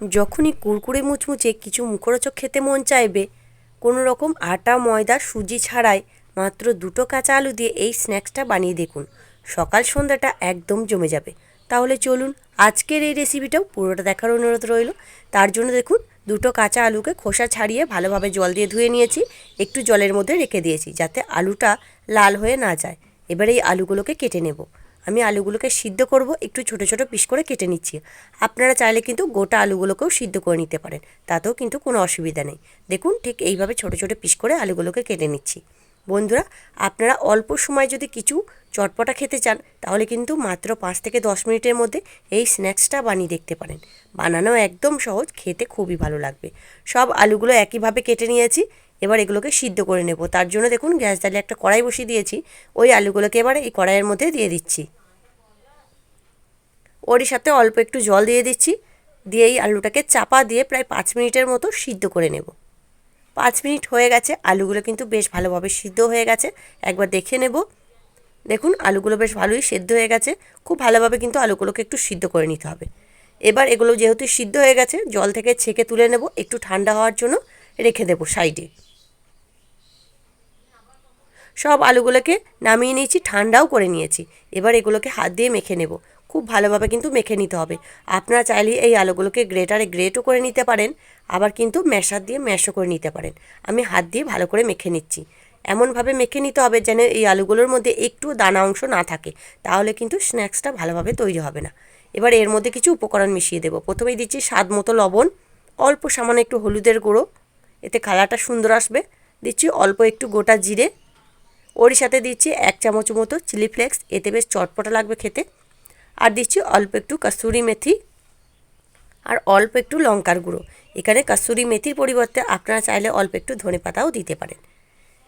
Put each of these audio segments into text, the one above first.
যখনই কুরকুরে মুচমুচে কিছু মুখরোচক খেতে মন চাইবে কোনো রকম আটা, ময়দা, সুজি ছাড়াই মাত্র দুটো কাঁচা আলু দিয়ে এই স্ন্যাক্সটা বানিয়ে দেখুন। সকাল সন্ধ্যাটা একদম জমে যাবে। তাহলে চলুন, আজকের এই রেসিপিটাও পুরোটা দেখার অনুরোধ রইল। তার জন্য দেখুন, দুটো কাঁচা আলুকে খোসা ছাড়িয়ে ভালোভাবে জল দিয়ে ধুয়ে নিয়েছি। একটু জলের মধ্যে রেখে দিয়েছি, যাতে আলুটা লাল হয়ে না যায়। এবার এই আলুগুলোকে কেটে নেব। আমি আলুগুলোকে সিদ্ধ করব, একটু ছোট ছোট পিস করে কেটে নিচ্ছি। আপনারা চাইলে কিন্তু গোটা আলুগুলোকেও সিদ্ধ করে নিতে পারেন, তাতেও কিন্তু কোনো অসুবিধা নেই। দেখুন, ঠিক এইভাবে ছোট ছোট পিস করে আলুগুলোকে কেটে নিচ্ছি। বন্ধুরা, আপনারা অল্প সময় যদি কিছু চটপটা খেতে চান, তাহলে কিন্তু মাত্র পাঁচ থেকে দশ মিনিটের মধ্যে এই স্ন্যাক্সটা বানিয়ে দেখতে পারেন। বানানো একদম সহজ, খেতে খুবই ভালো লাগবে। সব আলুগুলো একইভাবে কেটে নিয়েছি, এবার এগুলোকে সিদ্ধ করে নেব। তার জন্য দেখুন, গ্যাস জ্বালিয়ে একটা কড়াই বসিয়ে দিয়েছি। ওই আলুগুলোকে এবার এই কড়াইয়ের মধ্যে দিয়ে দিচ্ছি। ওরই সাথে অল্প একটু জল দিয়ে দিচ্ছি দিয়ে এই আলুটাকে চাপা দিয়ে প্রায় পাঁচ মিনিটের মতো সিদ্ধ করে নেব। পাঁচ মিনিট হয়ে গেছে, আলুগুলো কিন্তু বেশ ভালোভাবে সিদ্ধ হয়ে গেছে, একবার দেখে নেব। দেখুন, আলুগুলো বেশ ভালোই সেদ্ধ হয়ে গেছে, খুব ভালোভাবে কিন্তু আলুগুলোকে একটু সিদ্ধ করে নিতে হবে। এবার এগুলো যেহেতু সিদ্ধ হয়ে গেছে, জল থেকে ছেঁকে তুলে নেব, একটু ঠান্ডা হওয়ার জন্য রেখে দেবো সাইডে। সব আলুগুলোকে নামিয়ে নিয়েছি, ঠান্ডাও করে নিয়েছি, এবার এগুলোকে হাত দিয়ে মেখে নেব। খুব ভালোভাবে কিন্তু মেখে নিতে হবে। আপনারা চাইলে এই আলুগুলোকে গ্রেটারে গ্রেটও করে নিতে পারেন, আবার কিন্তু ম্যাশার দিয়ে ম্যাশও করে নিতে পারেন। আমি হাত দিয়ে ভালো করে মেখে নিচ্ছি। এমনভাবে মেখে নিতে হবে যেন এই আলুগুলোর মধ্যে একটু দানা অংশ না থাকে, তাহলে কিন্তু স্ন্যাক্সটা ভালোভাবে তৈরি হবে না। এবার এর মধ্যে কিছু উপকরণ মিশিয়ে দেবো। প্রথমেই দিচ্ছি স্বাদ মতো লবণ, অল্প সামান্য একটু হলুদের গুঁড়ো, এতে কালারটা সুন্দর আসবে। দিচ্ছি অল্প একটু গোটা জিরে, ওর সাথে দিচ্ছি এক চামচ মতো চিলি ফ্লেক্স, এতে বেশ চটপটা লাগবে খেতে। আর দিচ্ছি অল্প একটু কাসুরি মেথি আর অল্প একটু লঙ্কার গুঁড়ো। এখানে কাস্তুরি মেথির পরিবর্তে আপনারা চাইলে অল্প একটু ধনে পাতাও দিতে পারেন।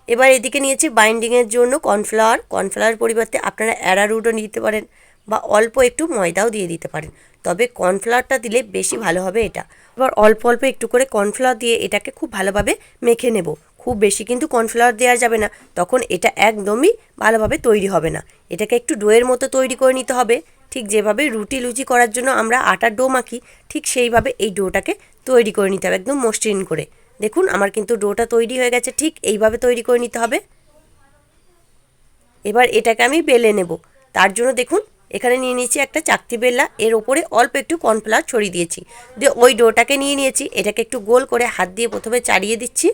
এবার এদিকে নিয়েছি বাইন্ডিংয়ের জন্য কর্নফ্লাওয়ার। কর্নফ্লাওয়ার পরিবর্তে আপনারা অ্যারারুটও নিতে পারেন বা অল্প একটু ময়দাও দিয়ে দিতে পারেন। তবে কর্নফ্লাওয়ারটা দিলে বেশি ভালো হবে এটা। এবার অল্প অল্প একটু করে কর্নফ্লাওয়ার দিয়ে এটাকে খুব ভালোভাবে মেখে নেব। খুব বেশি কিন্তু কর্নফ্লাওয়ার দেওয়া যাবে না। তখন এটা একদমই ভালোভাবে তৈরি হবে না। এটাকে একটু ডোয়ের মতো তৈরি করে নিতে হবে। ঠিক যেভাবে রুটি লুচি করার জন্য আমরা আটার ডো মাখি, ঠিক সেইভাবে এই ডোটাকে তৈরি করে নিতে হবে, একদম মসৃণ করে। দেখুন, আমার কিন্তু ডোটা তৈরি হয়ে গেছে, ঠিক এইভাবে তৈরি করে নিতে হবে। এবার এটাকে আমি বেলে নেব। তার জন্য দেখুন, এখানে নিয়ে নিয়েছি একটা চাকতি বেল্লা, এর ওপরে অল্প একটু কর্নফ্লাওয়ার ছড়িয়ে দিয়েছি। দিয়ে ওই ডোটাকে নিয়ে নিয়েছি, এটাকে একটু গোল করে হাত দিয়ে প্রথমে চাড়িয়ে দিচ্ছি।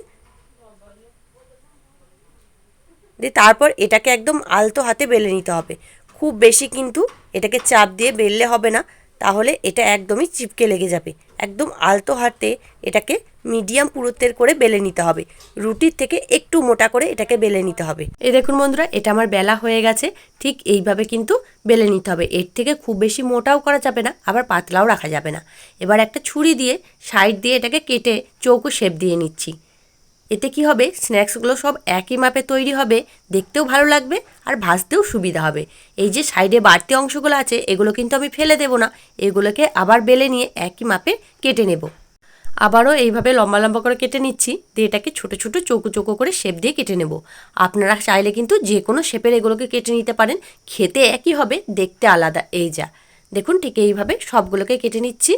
দিয়ে তারপর এটাকে একদম আলতো হাতে বেলে নিতে হবে। খুব বেশি কিন্তু এটাকে চাপ দিয়ে বেললে হবে না। তাহলে এটা একদমই চিপকে লেগে যাবে। একদম আলতো হাতে এটাকে মিডিয়াম পুরুত্বের করে বেলে নিতে হবে। রুটির থেকে একটু মোটা করে এটাকে বেলে নিতে হবে। এই দেখুন বন্ধুরা, এটা আমার বেলা হয়ে গেছে। ঠিক এইভাবে কিন্তু বেলে নিতে হবে। এর থেকে খুব বেশি মোটাও করা যাবে না, আবার পাতলাও রাখা যাবে না। এবার একটা ছুরি দিয়ে সাইড দিয়ে এটাকে কেটে চৌকো শেপ দিয়ে নিচ্ছি। এতে কি হবে? স্ন্যাক্সগুলো সব একই মাপে তৈরি হবে, দেখতেও ভালো লাগবে আর ভাজতেও সুবিধা হবে। এই যে সাইডে বাড়তি অংশগুলো আছে, এগুলো কিন্তু আমি ফেলে দেব না। এগুলোকে আবার বেলে নিয়ে একই মাপে কেটে নেব। আবারও এইভাবে লম্বা লম্বা করে কেটে নিচ্ছি, দিয়ে এটাকে ছোটো ছোটো চৌকো চৌকো করে শেপ দিয়ে কেটে নেব। আপনারা চাইলে কিন্তু যে কোনো শেপের এগুলোকে কেটে নিতে পারেন। খেতে একই হবে, দেখতে আলাদা। এই যা, দেখুন ঠিক এইভাবে সবগুলোকে কেটে নিচ্ছি।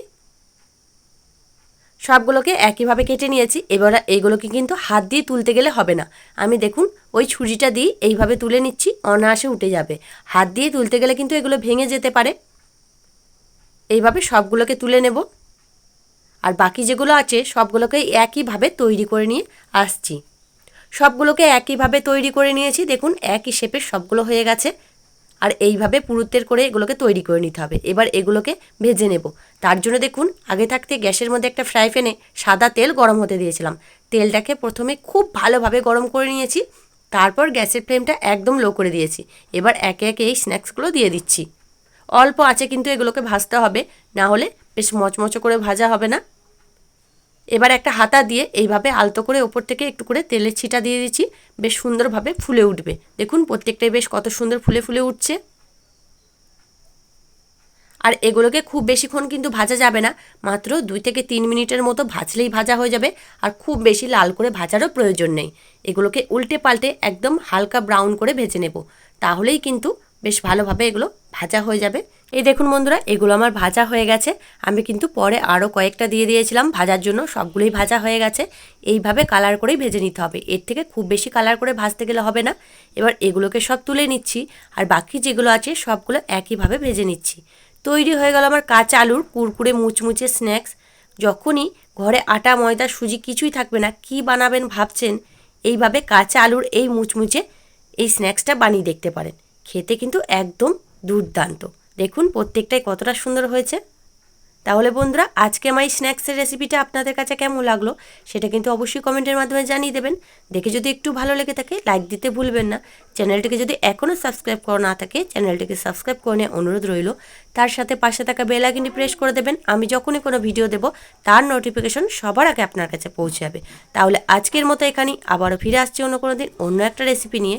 সবগুলোকে একইভাবে কেটে নিয়েছি। এবার এইগুলোকে কিন্তু হাত দিয়ে তুলতে গেলে হবে না। আমি দেখুন, ওই ছুরিটা দিয়ে এইভাবে তুলে নিচ্ছি, অনায়াসে উঠে যাবে। হাত দিয়ে তুলতে গেলে কিন্তু এগুলো ভেঙে যেতে পারে। এইভাবে সবগুলোকে তুলে নেব। আর বাকি যেগুলো আছে, সবগুলোকে একইভাবে তৈরি করে নিয়ে আসছি। সবগুলোকে একইভাবে তৈরি করে নিয়েছি। দেখুন, একই শেপের সবগুলো হয়ে গেছে। আর এইভাবে পুরুত্বের করে এগুলোকে তৈরি করে নিতে হবে। এবার এগুলোকে ভেজে নেব। তার জন্য দেখুন, আগে থাকতে গ্যাসের মধ্যে একটা ফ্রাই প্যানে সাদা তেল গরম হতে দিয়েছিলাম। তেলটাকে প্রথমে খুব ভালোভাবে গরম করে নিয়েছি, তারপর গ্যাসের ফ্লেমটা একদম লো করে দিয়েছি। এবার একে একে এই স্ন্যাক্সগুলো দিয়ে দিচ্ছি। অল্প আছে কিন্তু এগুলোকে ভাজতে হবে, না হলে বেশ মচমচো করে ভাজা হবে না। এবার একটা হাতা দিয়ে এইভাবে আলতো করে ওপর থেকে একটু করে তেলের ছিটা দিয়ে দিচ্ছি। বেশ সুন্দরভাবে ফুলে উঠবে। দেখুন, প্রত্যেকটাই বেশ কত সুন্দর ফুলে ফুলে উঠছে। আর এগুলোকে খুব বেশিক্ষণ কিন্তু ভাজা যাবে না। মাত্র দুই থেকে তিন মিনিটের মতো ভাজলেই ভাজা হয়ে যাবে আর খুব বেশি লাল করে ভাজারও প্রয়োজন নেই। এগুলোকে উল্টে পাল্টে একদম হালকা ব্রাউন করে ভেজে নেব। তাহলেই কিন্তু বেশ ভালোভাবে এগুলো ভাজা হয়ে যাবে। এই দেখুন বন্ধুরা, এগুলো আমার ভাজা হয়ে গেছে। আমি কিন্তু পরে আরও কয়েকটা দিয়ে দিয়েছিলাম। ভাজার জন্য সবগুলোই ভাজা হয়ে গেছে। এইভাবে কালার করেই ভেজে নিতে হবে। এর থেকে খুব বেশি কালার করে ভাজতে গেলে হবে না। এবার এগুলোকে সব তুলে নিচ্ছি। আর বাকি যেগুলো আছে, সবগুলো একইভাবে ভেজে নিচ্ছি। তৈরি হয়ে গেল আমার কাঁচা আলুর কুরকুরে মুচমুচে স্ন্যাক্স যখনই ঘরে আটা, ময়দা, সুজি কিছুই থাকবে না, কি বানাবেন ভাবছেন? এইভাবে কাঁচা আলুর এই মুচমুচে এই স্ন্যাক্সটা বানিয়ে দেখতে পারেন। খেতে কিন্তু একদম দুর্দান্ত। দেখুন প্রত্যেকটাই কতটা সুন্দর হয়েছে। তাহলে বন্ধুরা, আজকে আমার এই স্ন্যাক্সের রেসিপিটা আপনাদের কাছে কেমন লাগল, সেটা কিন্তু অবশ্যই কমেন্টের মাধ্যমে জানিয়ে দেবেন। দেখে যদি একটু ভালো লেগে থাকে লাইক দিতে ভুলবেন না। চ্যানেলটিকে যদি এখনও সাবস্ক্রাইব করা না থাকে, চ্যানেলটিকে সাবস্ক্রাইব করে নেওয়ার অনুরোধ রইল। তার সাথে পাশে থাকা বেল আইকনটি প্রেস করে দেবেন। আমি যখনই কোনো ভিডিও দেব, তার নোটিফিকেশন সবার আগে আপনার কাছে পৌঁছে যাবে। তাহলে আজকের মতো এখানেই, আবারও ফিরে আসছি অন্য কোনো দিন অন্য একটা রেসিপি নিয়ে।